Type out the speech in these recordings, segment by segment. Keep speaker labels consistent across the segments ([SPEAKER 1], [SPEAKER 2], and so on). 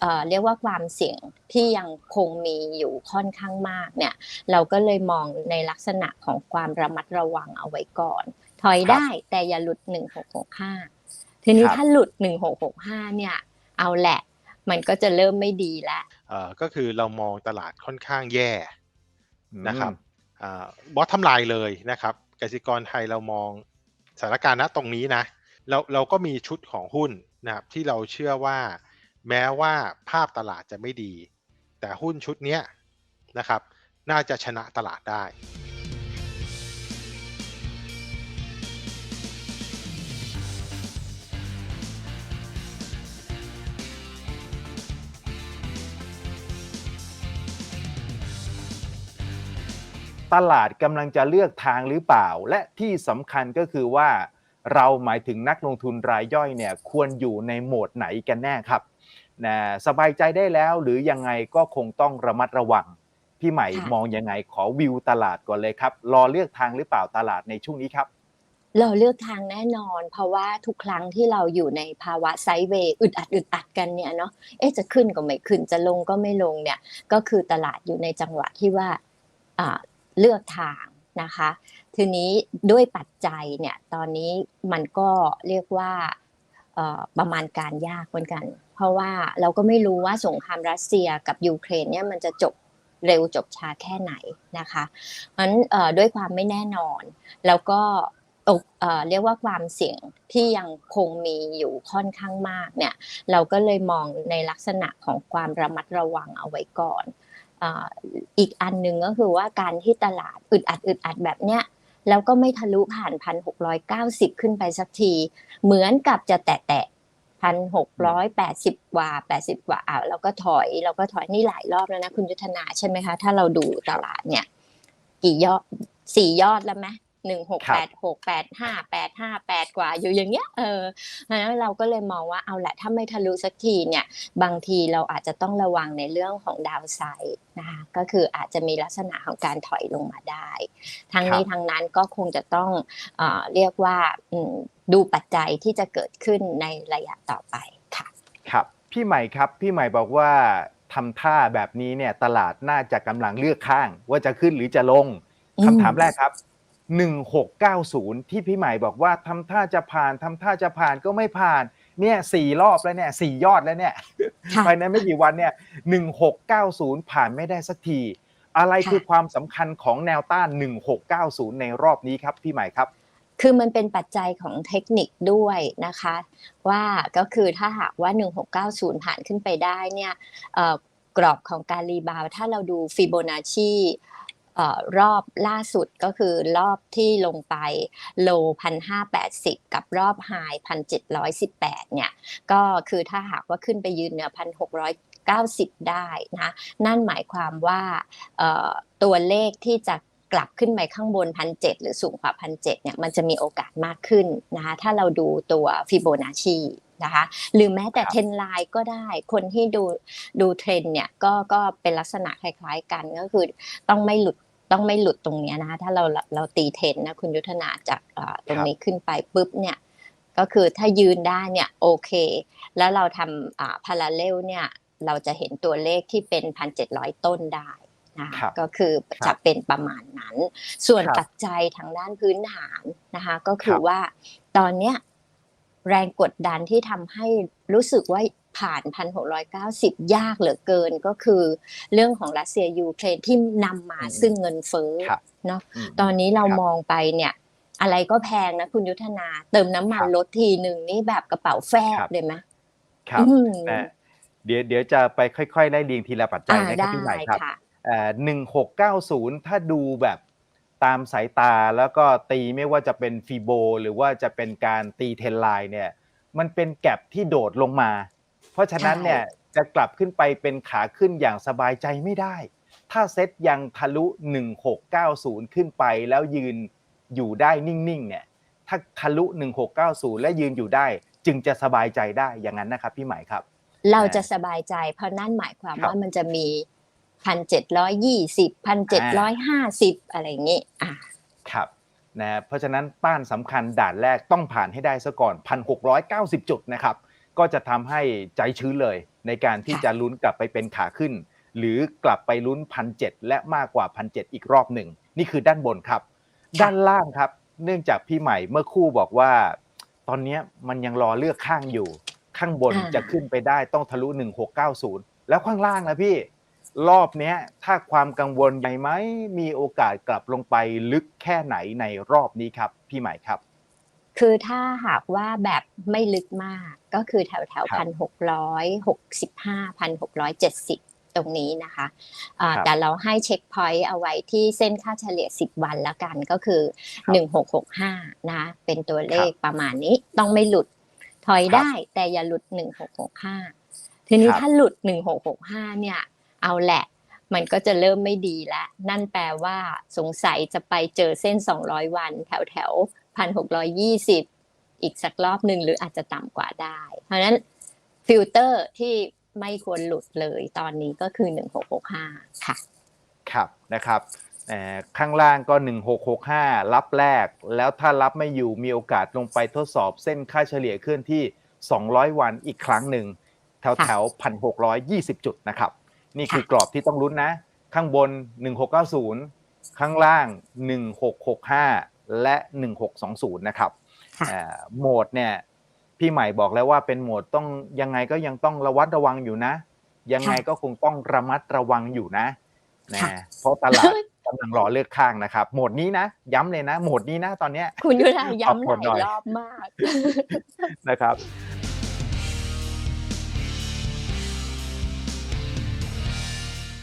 [SPEAKER 1] เอ่อเรียกว่าความเสี่ยงที่ยังคงมีอยู่ค่อนข้างมากเนี่ย เราก็เลยมองในลักษณะของความระมัดระวังเอาไว้ก่อน ถอยได้แต่อย่าหลุด 1665 ทีนี้
[SPEAKER 2] ครับ
[SPEAKER 1] ถ้าหลุด 1665 เนี่ย เอาแหละ มันก็จะเริ่มไม่ดีแล้ว
[SPEAKER 3] เอ่อก็คือเรามองตลาดค่อนข้างแย่นะครับ
[SPEAKER 2] อืม
[SPEAKER 3] บอสทำลายเลยนะครับกสิกรไทยเรามองสถานการณ์ณตรงนี้นะเราเราก็มีชุดของหุ้นนะครับที่เราเชื่อว่า แม้ว่าภาพตลาดจะไม่ดี แต่หุ้นชุดนี้นะครับ น่าจะชนะตลาดได้
[SPEAKER 2] ตลาดกำลังจะเลือกทางหรือเปล่า และที่สำคัญก็คือว่า เราหมายถึงนักลงทุนรายย่อยเนี่ยควรอยู่ในโหมดไหนกันแน่ครับ นะสบายใจได้แล้วหรือยังไงก็คงต้องระมัดระวัง พี่ใหม่
[SPEAKER 1] ค่ะ
[SPEAKER 2] มองยังไงขอวิวตลาดก่อนเลยครับ รอเลือกทางหรือเปล่าตลาดในช่วงนี้ครับ
[SPEAKER 1] เราเลือกทางแน่นอน เพราะว่าทุกครั้งที่เราอยู่ในภาวะไซด์เวย์อึดอัดอึดอัดกันเนี่ยเนาะเอ๊ะจะขึ้นก็ไม่ขึ้นจะลงก็ไม่ลงเนี่ย ก็คือตลาดอยู่ในจังหวะที่ว่าอ่าเลือกทางนะคะ ทีนี้ด้วยปัจจัยเนี่ยตอนนี้มันก็เรียกว่าเอ่อประมาณการยากเหมือนกัน เพราะว่าเราก็ไม่รู้ว่าสงครามรัสเซียกับยูเครนเนี่ยมันจะจบเร็วจบช้าแค่ไหนนะคะเพราะฉะนั้นด้วยความไม่แน่นอน แล้วก็เรียกว่าความเสี่ยงที่ยังคงมีอยู่ค่อนข้างมากเนี่ยเราก็เลยมองในลักษณะของความระมัดระวังเอาไว้ก่อนอ,อีกอันหนึ่งก็คือว่าการที่ตลาดอึดอัดอึดอัดแบบเนี้ยแล้วก็ไม่ทะลุผ่านพันหกร้อยเก้าสิบขึ้นไปสักที เหมือนกับจะแตะแตะ พันหกร้อยแปดสิบกว่าแปดสิบกว่าอ่าเราก็ถอยเราก็ถอยนี่หลายรอบแล้วนะคุณยุทธนาใช่ไหมคะ ถ้าเราดูตลาดเนี่ย กี่ยอดสี่ยอดแล้วไหมหนึ่งหกแปดหกแปดห้าแปดห้าแปดกว่าอยู่อย่างเงี้ยเออเพราะฉะนั้นเราก็เลยมองว่าเอาแหละถ้าไม่ทะลุสักทีเนี่ย บางทีเราอาจจะต้องระวังในเรื่องของดาวไซด์นะคะก็คืออาจจะมีลักษณะของการถอยลงมาได้ ทั้งนี้ทั้งนั้นก็คงจะต้องเออเรียกว่า ดูปัจจัยที่จะเกิดขึ้นในระยะต่อไปค่ะ
[SPEAKER 2] ครับ พี่ใหม่ครับพี่ใหม่บอกว่าทำท่าแบบนี้เนี่ยตลาดน่าจะกำลังเลือกข้าง ว่าจะขึ้นหรือจะลง
[SPEAKER 1] อืม
[SPEAKER 2] คำถามแรกครับ1690 ที่พี่ใหม่บอกว่าทำท่าจะผ่านทำท่าจะผ่านก็ไม่ผ่านเนี่ยสี่รอบแล้วเนี่ยสี่ยอดแล้วเนี่ย
[SPEAKER 1] ค่ะ
[SPEAKER 2] ภายในไม่กี่วันเนี่ย1690ผ่านไม่ได้สักที อะไร
[SPEAKER 1] ค่ะ
[SPEAKER 2] คือความสำคัญของแนวต้าน1690ในรอบนี้ครับพี่ใหม่ครับ
[SPEAKER 1] คือมันเป็นปัจจัยของเทคนิคด้วยนะคะ ว่าก็คือถ้าหากว่า 1690 ผ่านขึ้นไปได้เนี่ยกรอบของการรีบาวด์ถ้าเราดูฟิโบนัชชีรอบล่าสุดก็คือรอบที่ลงไปโลพันห้าแปดสิบกับรอบไฮพันเจ็ดร้อยสิบแปดเนี่ยก็คือถ้าหากว่าขึ้นไปยืนเหนือพันหกร้อยเก้าสิบได้นะนั่นหมายความว่าตัวเลขที่จะ กลับขึ้นไปข้างบนพันเหรือสูงกว่าพันเเนี่ยมันจะมีโอกาสมากขึ้นนะคะถ้าเราดูตัวฟิโบนัชชีนะคะหรือแม้แต่
[SPEAKER 2] ครับ
[SPEAKER 1] เทรนไลน์ก็ได้คนที่ดูดูเทรนเนี่ยก็ก็เป็นลักษณะคล้ายๆกันก็คือต้องไม่หลุดต้องไม่หลุดตรงเนี้ยนะคะถ้าเราเราตีเทรนนะคุณยุทธนาจากเอ่อตรงนี้ขึ้นไปปุ๊บเนี่ยก็คือถ้ายืนได้เนี่ยโอเค แล้วเราทำอ่าพาราเลลเนี่ยเราจะเห็นตัวเลขที่เป็นพันเจ็ดร้อยต้นได้ นะคะ
[SPEAKER 2] ครับ
[SPEAKER 1] ก็คือ
[SPEAKER 2] ครับ
[SPEAKER 1] จะเป็นประมาณนั้น ส่วน
[SPEAKER 2] ครับ
[SPEAKER 1] ปัจจัยทางด้านพื้นฐานนะคะ ก็คื
[SPEAKER 2] ค
[SPEAKER 1] อ
[SPEAKER 2] รับ
[SPEAKER 1] ว่าตอนเนี้ยแรงกดดันที่ทำให้รู้สึกว่าผ่านพันหกร้อยเก้าสิบยากเหลือเกินก็คือเรื่องของรัสเซียยูเครนที่นำมา
[SPEAKER 2] อืม
[SPEAKER 1] ซึ่งเงินเฟ้อ
[SPEAKER 2] ครับ
[SPEAKER 1] เนาะ
[SPEAKER 2] อืม
[SPEAKER 1] ตอนนี้เรา
[SPEAKER 2] ครับ
[SPEAKER 1] มองไปเนี่ย อะไรก็แพงนะคุณยุทธนา เติมน้ำมัน
[SPEAKER 2] ครับ
[SPEAKER 1] ลดทีหนึ่งนี่แบบกระเป๋าแฟบ
[SPEAKER 2] ครับ
[SPEAKER 1] เลยไหม
[SPEAKER 2] ครับ
[SPEAKER 1] อืม
[SPEAKER 2] นะเดี๋ยวเดี๋ยวจะไปค่อยๆไล่เรียงทีละปัจจัย
[SPEAKER 1] อ่า
[SPEAKER 2] นะครับ
[SPEAKER 1] ได้
[SPEAKER 2] พี่ใหม่ครับ
[SPEAKER 1] ค่ะ
[SPEAKER 2] หนึ่งหกเก้าศูนย์ถ้าดูแบบตามสายตาแล้วก็ตีไม่ว่าจะเป็นฟีโบหรือว่าจะเป็นการตีเทนไลน์เนี่ยมันเป็นแก็บที่โดดลงมา เพราะฉะนั้น
[SPEAKER 1] ใช่
[SPEAKER 2] เนี่ยจะกลับขึ้นไปเป็นขาขึ้นอย่างสบายใจไม่ได้ ถ้าเซ็ตยังทะลุ 1690 ขึ้นไปแล้วยืนอยู่ได้นิ่งๆเนี่ยถ้าทะลุ 1690 และยืนอยู่ได้ จึงจะสบายใจได้อย่างนั้นนะครับพี่ใหม่ครับ
[SPEAKER 1] เราจะสบายใจเพราะนั่นหมายความ
[SPEAKER 2] ครับ
[SPEAKER 1] ว่ามันจะมี พันเจ็ดร้อยยี่สิบพันเจ็ดร้อยห้าสิบอะไรอย่างงี้อะ
[SPEAKER 2] ครับนะเพราะฉะนั้นต้านสำคัญด่านแรกต้องผ่านให้ได้ซะก่อน 1,690 จุดนะครับ ก็จะทำให้ใจชื้นเลย ในการที่
[SPEAKER 1] ค่ะ
[SPEAKER 2] จะลุ้นกลับไปเป็นขาขึ้น หรือกลับไปลุ้นพันเและมากกว่าพันเอีกรอบหนึ่ง นี่คือด้านบนครับ ด้านล่างครับ เนื่องจากพี่ใหม่เมื่อครู่บอกว่า ตอนเนี้ยมันยังรอเลือกข้างอยู่ ข้างบน
[SPEAKER 1] อ่า
[SPEAKER 2] จะขึ้นไปได้ต้องทะลุ 1690 แล้วข้างล่างนะพี่ รอบเนี้ยถ้าความกังวลใหญ่ไหมมีโอกาสกลับลงไปลึกแค่ไหนในรอบนี้ครับ พี่ใหม่ครับ
[SPEAKER 1] คือถ้าหากว่าแบบไม่ลึกมากก็คือแถวแถว
[SPEAKER 2] ครั
[SPEAKER 1] พั
[SPEAKER 2] บ
[SPEAKER 1] นหกร้อยหกสิบห้าพันหกร้อยเจ็ดสิบตรงนี้นะคะอ่า
[SPEAKER 2] ครับ
[SPEAKER 1] แต่เราให้เช็คพอยต์เอาไว้ที่เส้นค่าเฉลี่ย 10 วันแล้วกันก็คือ
[SPEAKER 2] ครับ
[SPEAKER 1] 1665 นะ เป็นตัวเลขประมาณนี้ต้องไม่หลุดถอยได้แต่อย่าหลุด 1665 ทีนี้
[SPEAKER 2] ครับ
[SPEAKER 1] ถ้าหลุด 1665 เนี่ย เอาแหละ มันก็จะเริ่มไม่ดีแล้วนั่นแปลว่าสงสัยจะไปเจอเส้น 200 วัน แถวแถวพันหกอยี่สิบอีกสักรอบหนึ่งหรืออาจจะต่ำกว่าได้ เพราะนั้นฟิลเตอร์ที่ไม่ควรหลุดเลยตอนนี้ก็คือ 1665 ค่ะ
[SPEAKER 2] ครับนะครับข้างล่างก็ 1665 รับแรก แล้วถ้ารับไม่อยู่มีโอกาสลงไปทดสอบเส้นค่าเฉลี่ยเคลื่อนที่ 200 วันอีกครั้งหนึ่งแถวแถว1,620 จุดนะครับ นี่คือกรอบที่ต้องลุ้นนะ ข้างบน 1690 ข้างล่าง 1665 และ 1620 นะครับ
[SPEAKER 1] ค่ะ
[SPEAKER 2] เอ่อโหมดเนี่ยพี่ใหม่บอกแล้วว่าเป็นโหมดต้องยังไงก็ยังต้องระวัดระวังอยู่นะ ยังไงก็คงต้องระมัดระวังอยู่นะนะ
[SPEAKER 1] ค่ะ
[SPEAKER 2] เพราะตลาดกำลังรอเลือกข้างนะครับ โหมดนี้นะ ย้ำเลยนะ โหมดนี้นะตอนเนี้ย
[SPEAKER 1] คุณยุทธาย้ำห
[SPEAKER 2] ขอบคุณหน่
[SPEAKER 1] ลา
[SPEAKER 2] อย
[SPEAKER 1] ยรอบมาก
[SPEAKER 2] นะครับ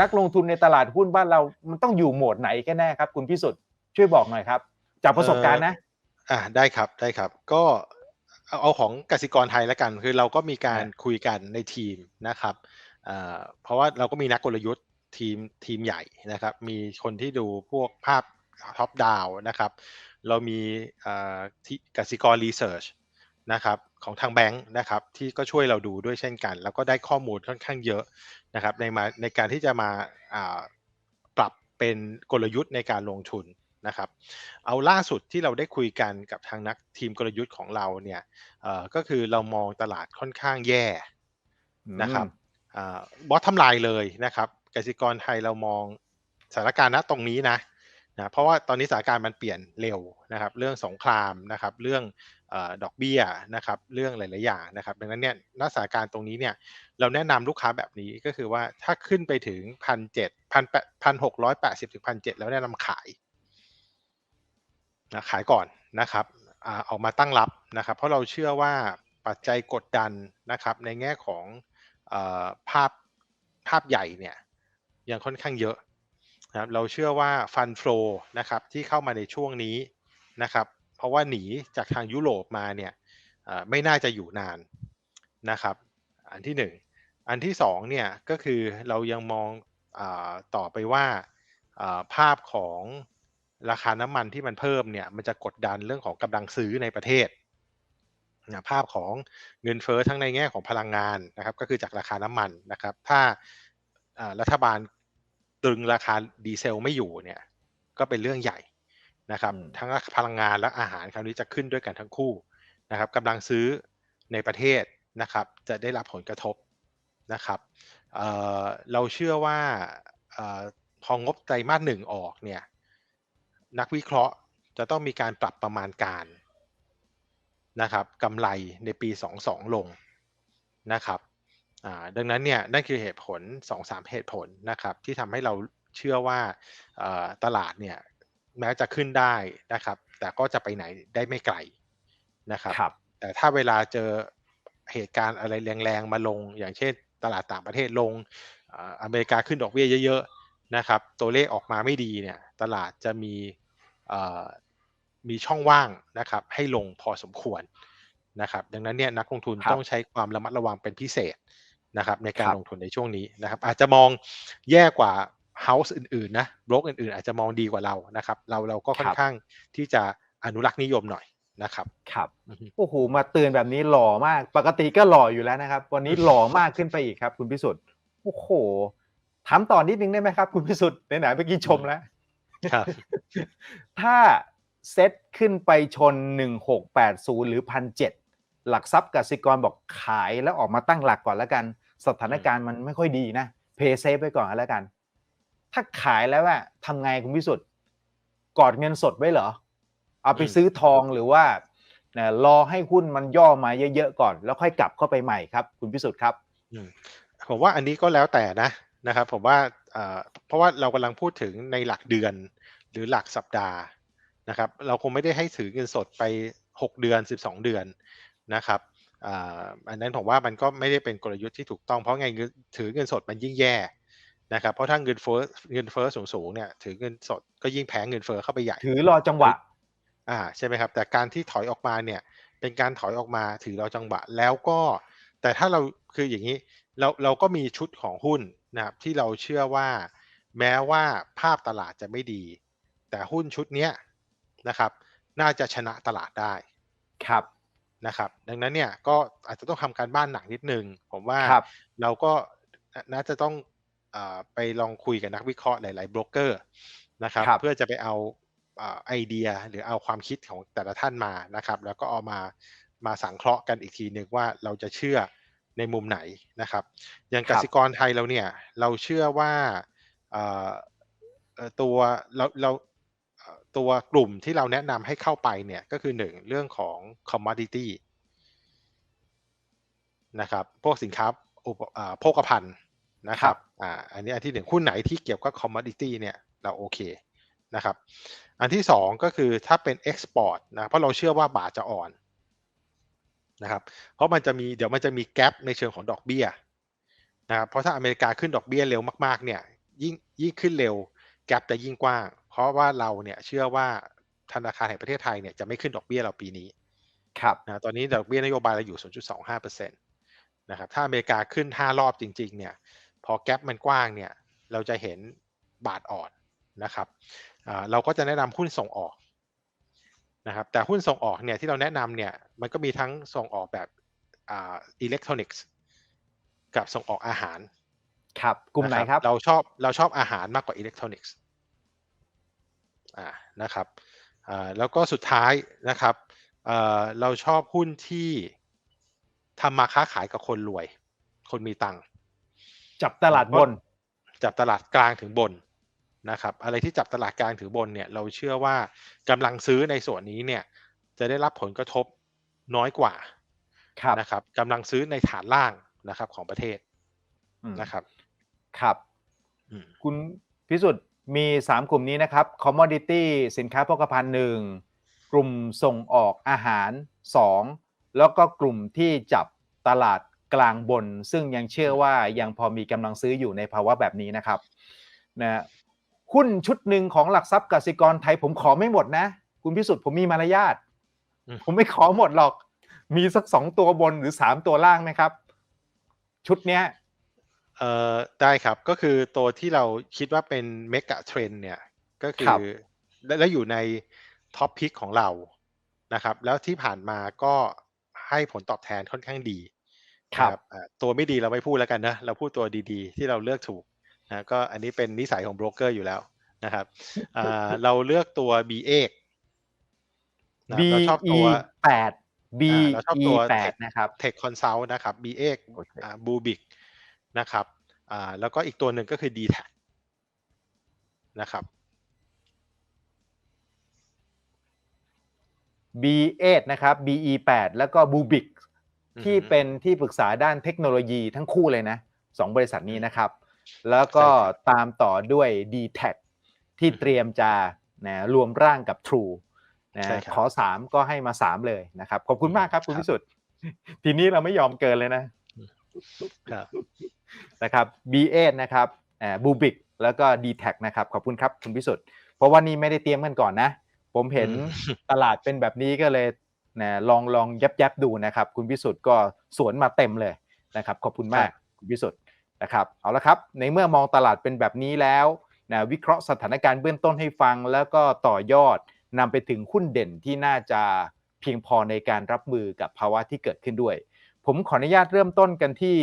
[SPEAKER 2] นักลงทุนในตลาดหุ้นบ้านเรา มันต้องอยู่โหมดไหนกันแน่ครับ คุณพิสุทธิ์ช่วยบอกหน่อยครับ จากประสบการณ์นะ
[SPEAKER 3] อ่าได้ครับได้ครับ ก็เอาเอาของกสิกรไทยแล้วกัน คือเราก็มีการ
[SPEAKER 2] ครับ
[SPEAKER 3] คุยกันในทีมนะครับอ่าเพราะว่าเราก็มีนักกลยุทธ์ทีมทีมใหญ่นะครับ มีคนที่ดูพวกภาพท็อปดาวนะครับ เรามีอ่าที่กสิกรรีเสิร์ชนะครับ ของทางแบงค์นะครับ ที่ก็ช่วยเราดูด้วยเช่นกัน แล้วก็ได้ข้อมูลค่อนข้างเยอะนะครับ ในมาในการที่จะมาอ่าปรับเป็นกลยุทธ์ในการลงทุนนะครับ เอาล่าสุดที่เราได้คุยกันกับทางนักทีมกลยุทธ์ของเราเนี่ยเอ่อก็คือเรามองตลาดค่อนข้างแย่นะครับบอสทำลายเลยนะครับกสิกรไทยเรามองสถานการณ์ณตรงนี้นะนะเพราะว่าตอนนี้สถานการณ์มันเปลี่ยนเร็วนะครับ เรื่องสงครามนะครับ เรื่องเออ ดอกเบี้ยนะครับเรื่องหลาย ๆ อย่างนะครับ ดังนั้นเนี่ยณสาการตรงนี้เนี่ยเราแนะนำลูกค้าแบบนี้ก็คือว่าถ้าขึ้นไปถึงพันเจ็ดพันแปดพันหกร้อยแปดสิบถึงพันเจ็ดแล้วแนะนำขายนะขายก่อนนะครับออกมาตั้งรับนะครับ เพราะเราเชื่อว่าปัจจัยกดดันนะครับ ในแง่ของอภาพภาพใหญ่เนี่ยยังค่อนข้างเยอะนะครับเราเชื่อว่าฟันฟลนะครับที่เข้ามาในช่วงนี้นะครับ เพราะว่าหนีจากทางยุโรปมาเนี่ยไม่น่าจะอยู่นานนะครับ อันที่หนึ่งอันที่สองเนี่ยก็คือเรายังมองอต่อไปว่าภาพของราคาน้ำมันที่มันเพิ่มเนี่ยมันจะกดดันเรื่องของกำลังซื้อในประเทศนะภาพของเงินเฟ้อทั้งในแง่ของพลังงานนะครับ ก็คือจากราคาน้ำมันนะครับ ถ้ารัฐบาลตรึงราคาดีเซลไม่อยู่เนี่ยก็เป็นเรื่องใหญ่ นะครับทั้งพลังงานและอาหารคราวนี้จะขึ้นด้วยกันทั้งคู่นะครับกำลังซื้อในประเทศนะครับจะได้รับผลกระทบนะครับเเราเชื่อว่าออพองบไตรมาสหนึ่งออกเนี่ยนักวิเคราะห์จะต้องมีการปรับประมาณการนะครับกำไรในปี 22 ลงนะครับดังนั้นเนี่ยนั่นคือเหตุผล 2-3 เหตุผลนะครับที่ทำให้เราเชื่อว่าตลาดเนี่ย แม้จะขึ้นได้นะครับ แต่ก็จะไปไหนได้ไม่ไกลนะครับ
[SPEAKER 2] ครับ
[SPEAKER 3] แต่ถ้าเวลาเจอเหตุการณ์อะไรแรงๆมาลง อย่างเช่น ตลาดต่างประเทศลงอ่าอเมริกาขึ้นดอกเบี้ยเยอะๆนะครับ ตัวเลขออกมาไม่ดีเนี่ยตลาดจะมีเอ่อมีช่องว่างนะครับ ให้ลงพอสมควรนะครับ ดังนั้นเนี่ยนักลงทุน
[SPEAKER 2] ครับ
[SPEAKER 3] ต้องใช้ความระมัดระวังเป็นพิเศษนะครับ ในการ
[SPEAKER 2] ครับ
[SPEAKER 3] ลงทุนในช่วงนี้นะครับ อาจจะมองแย่กว่า house อื่นๆนะบล็อกอื่นๆ อาจจะมองดีกว่าเรานะครับ เราเราก็ค่อนข้างที่จะอนุรักษ์นิยมหน่อยนะครับ
[SPEAKER 2] ครับ
[SPEAKER 3] อือฮึ
[SPEAKER 2] โอ้โหมาเตือนแบบนี้หล่อมาก ปกติก็หล่ออยู่แล้วนะครับ วันนี้หล่อมากขึ้นไปอีกครับ คุณพิสุทธิ์โอ้โหถามต่อนนิดนึงได้ไหมครับ คุณพิสุทธิ์ไหนๆเมื่อกี้ชมแล้ว
[SPEAKER 3] ครับ
[SPEAKER 2] ถ้าเซ็ตขึ้นไปชน 1680 หรือ 1,700 หลักทรัพย์กสิกรบอกขายแล้วออกมาตั้งหลักก่อนแล้วกัน สถานการณ์มันไม่ค่อยดีนะ เพย์เซฟไปก่อนแล้วกัน ถ้าขายแล้วอะทำไงคุณพิสุทธิ์กอดเงินสดไว้เหรอ เอาไป
[SPEAKER 3] อืม
[SPEAKER 2] ซื้อทองหรือว่าเนี่ยรอให้หุ้นมันย่อมาเยอะๆก่อน แล้วค่อยกลับเข้าไปใหม่ครับ คุณพิสุทธิ์ครับ
[SPEAKER 3] อืมผมว่าอันนี้ก็แล้วแต่นะนะครับ ผมว่าเอ่อเพราะว่าเรากำลังพูดถึงในหลักเดือนหรือหลักสัปดาห์นะครับ เราคงไม่ได้ให้ถือเงินสดไป 6 เดือน 12 เดือนนะครับอ่าอันนั้นผมว่ามันก็ไม่ได้เป็นกลยุทธ์ที่ถูกต้องเพราะไงเงินถือเงินสดมันยิ่งแย่ นะครับเพราะถ้าเงินเฟ้อเงินเฟ้อสูงๆเนี่ยถือเงินสดก็ยิ่งแพงเงินเฟ้อเข้าไปใหญ่
[SPEAKER 2] ถือรอจังหวะ
[SPEAKER 3] อ่าใช่ไหมครับ แต่การที่ถอยออกมาเนี่ยเป็นการถอยออกมาถือเราจังหวะแล้วก็ แต่ถ้าเราคืออย่างนี้เราเราก็มีชุดของหุ้นนะครับที่เราเชื่อว่า แม้ว่าภาพตลาดจะไม่ดี แต่หุ้นชุดเนี้ยนะครับ น่าจะชนะตลาดได้
[SPEAKER 2] ครับ
[SPEAKER 3] นะครับ ดังนั้นเนี่ยก็อาจจะต้องทำการบ้านหนักนิดนึง ผมว่า
[SPEAKER 2] ครับ
[SPEAKER 3] เราก็น่าจะต้องเออ ไปลองคุยกับนักวิเคราะห์หลายๆโบรกเกอร์นะครับ
[SPEAKER 2] ครับ
[SPEAKER 3] เพื่อจะไปเอาเอ่อไอเดียหรือเอาความคิดของแต่ละท่านมานะครับ แล้วก็เอามามาสังเคราะห์กันอีกทีหนึ่งว่าเราจะเชื่อในมุมไหนนะครับ อย่าง
[SPEAKER 2] ค
[SPEAKER 3] ก
[SPEAKER 2] รับ
[SPEAKER 3] สิกรไทยเราเนี่ยเราเชื่อว่าเอ่อเอ่อตัวเราเราเอ่อตัวกลุ่มที่เราแนะนำให้เข้าไปเนี่ยก็คือหนึ่งเรื่องของ commodity นะครับ พวกสินค้าอุปอ่าโภคภัณฑ์นะครับ อ่าอันนี้อันที่หนึ่งหุ้นไหนที่เกี่ยวกับ commodity เนี่ยเราโอเคนะครับ อันที่สองก็คือถ้าเป็น export นะเพราะเราเชื่อว่าบาทจะอ่อนนะครับ เพราะมันจะมีเดี๋ยวมันจะมีแกลบในเชิงของดอกเบี้ยนะครับเพราะถ้าอเมริกาขึ้นดอกเบี้ยเร็วมากๆเนี่ยยิ่งยิ่งขึ้นเร็วแกลบจะยิ่งกว้าง เพราะว่าเราเนี่ยเชื่อว่าธนาคารแห่งประเทศไทยเนี่ยจะไม่ขึ้นดอกเบี้ยเราปีนี้
[SPEAKER 2] ครับ
[SPEAKER 3] นะตอนนี้ดอกเบี้ยนโยบายเราอยู่ 0.25%นะครับถ้าอเมริกาขึ้น 5 รอบจริง ๆ เนี่ย พอแกลบมันกว้างเนี่ยเราจะเห็นบาทอ่อนนะครับอ่าเราก็จะแนะนำหุ้นส่งออกนะครับแต่หุ้นส่งออกเนี่ยที่เราแนะนำเนี่ยมันก็มีทั้งส่งออกแบบอ่าอิเล็กทรอนิกส์กับส่งออกอาหาร
[SPEAKER 2] ครับกลุ่มไหนครับ
[SPEAKER 3] เราชอบเราชอบอาหารมากกว่าอิเล็กทรอนิกส์อ่านะครับอ่าแล้วก็สุดท้ายนะครับเอ่อเราชอบหุ้นที่ทำมาค้าขายกับคนรวย คนมีตังค์
[SPEAKER 2] จับตลาดบน
[SPEAKER 3] จับตลาดกลางถึงบนนะครับ อะไรที่จับตลาดกลางถึงบนเนี่ย เราเชื่อว่ากำลังซื้อในส่วนนี้เนี่ย จะได้รับผลกระทบน้อยกว่า
[SPEAKER 2] ครับ
[SPEAKER 3] นะครับกำลังซื้อในฐานล่างนะครับของประเทศ
[SPEAKER 2] อืม
[SPEAKER 3] นะครับ
[SPEAKER 2] ครับ
[SPEAKER 3] อืม
[SPEAKER 2] คุณพิสุทธิ์มี 3 กลุ่มนี้นะครับ commodity สินค้าโภคภัณฑ์หนึ่งกลุ่มส่งออกอาหาร 2 แล้วก็กลุ่มที่จับตลาด กลางบน ซึ่งยังเชื่อว่ายังพอมีกำลังซื้ออยู่ในภาวะแบบนี้นะครับนะหุ้นชุดหนึ่งของหลักทรัพย์กสิกรไทยผมขอไม่หมดนะ คุณพิสุทธิ์ผมมีมารยาท
[SPEAKER 3] อืม
[SPEAKER 2] ผมไม่ขอหมดหรอก มีสักสองตัวบนหรือสามตัวล่างไหมครับ ชุดเนี้ย
[SPEAKER 3] เอ่อได้ครับก็คือตัวที่เราคิดว่าเป็นเมกะเทรนเนี่ยก็คื
[SPEAKER 2] ครั
[SPEAKER 3] อบและและอยู่ในท็อปพิกของเรานะครับ แล้วที่ผ่านมาก็ให้ผลตอบแทนค่อนข้างดี
[SPEAKER 2] ครับ
[SPEAKER 3] นะอ่าตัวไม่ดีเราไม่พูดแล้วกันนะ เราพูดตัวดีๆ ที่เราเลือกถูกนะก็อันนี้เป็นนิสัยของโบรกเกอร์อยู่แล้วนะครับอ่าเราเลือกตัว B เอกนะ
[SPEAKER 2] B
[SPEAKER 3] เราชอบ
[SPEAKER 2] E
[SPEAKER 3] ตัว
[SPEAKER 2] แปด B
[SPEAKER 3] อ่าเราชอบ
[SPEAKER 2] E
[SPEAKER 3] ตัว
[SPEAKER 2] แปด
[SPEAKER 3] Tech
[SPEAKER 2] นะครับ
[SPEAKER 3] Tech Consult นะครับ B เอก
[SPEAKER 2] โอเค
[SPEAKER 3] อ่าบูบิกนะครับอ่าแล้วก็อีกตัวหนึ่งก็คือ d t แทนะครับ
[SPEAKER 2] B8 นะครับ BE 8 แล้วก็ Bubic
[SPEAKER 3] อือฮึ
[SPEAKER 2] ที่เป็นที่ปรึกษาด้านเทคโนโลยีทั้งคู่เลยนะสองบริษัทนี้นะครับ แล้วก็
[SPEAKER 3] ใช่ครับ
[SPEAKER 2] ตามต่อด้วย d t แทที่
[SPEAKER 3] อือฮึ
[SPEAKER 2] เตรียมจะนะรวมร่างกับ True นะ
[SPEAKER 3] ใช่ครับ
[SPEAKER 2] ขอ3ก็ให้มา3เลยนะครับ ขอบคุณมากครับคุณ
[SPEAKER 3] ครับ
[SPEAKER 2] พิสุทธิ์ทีนี้เราไม่ยอมเกินเลยนะ
[SPEAKER 3] ครับ
[SPEAKER 2] นะครับ B8 นะครับอ่าบูบิกแล้วก็ d t แทนะครับ ขอบคุณครับคุณพิสุทธิ์เพราะว่านี่ไม่ได้เตรียมกันก่อนนะ ผมเห็น
[SPEAKER 3] อืม
[SPEAKER 2] ตลาดเป็นแบบนี้ก็เลย นะลองลองยับยับดูนะครับ คุณพิสุทธิ์ก็สวนมาเต็มเลยนะครับ ขอบคุณมากคุณพิสุทธิ์นะครับเอาละครับในเมื่อมองตลาดเป็นแบบนี้แล้วนะวิเคราะห์สถานการณ์เบื้องต้นให้ฟัง แล้วก็ต่อยอดนำไปถึงหุ้นเด่นที่น่าจะเพียงพอในการรับมือกับภาวะที่เกิดขึ้นด้วย ผมขออนุญาตเริ่มต้นกันที่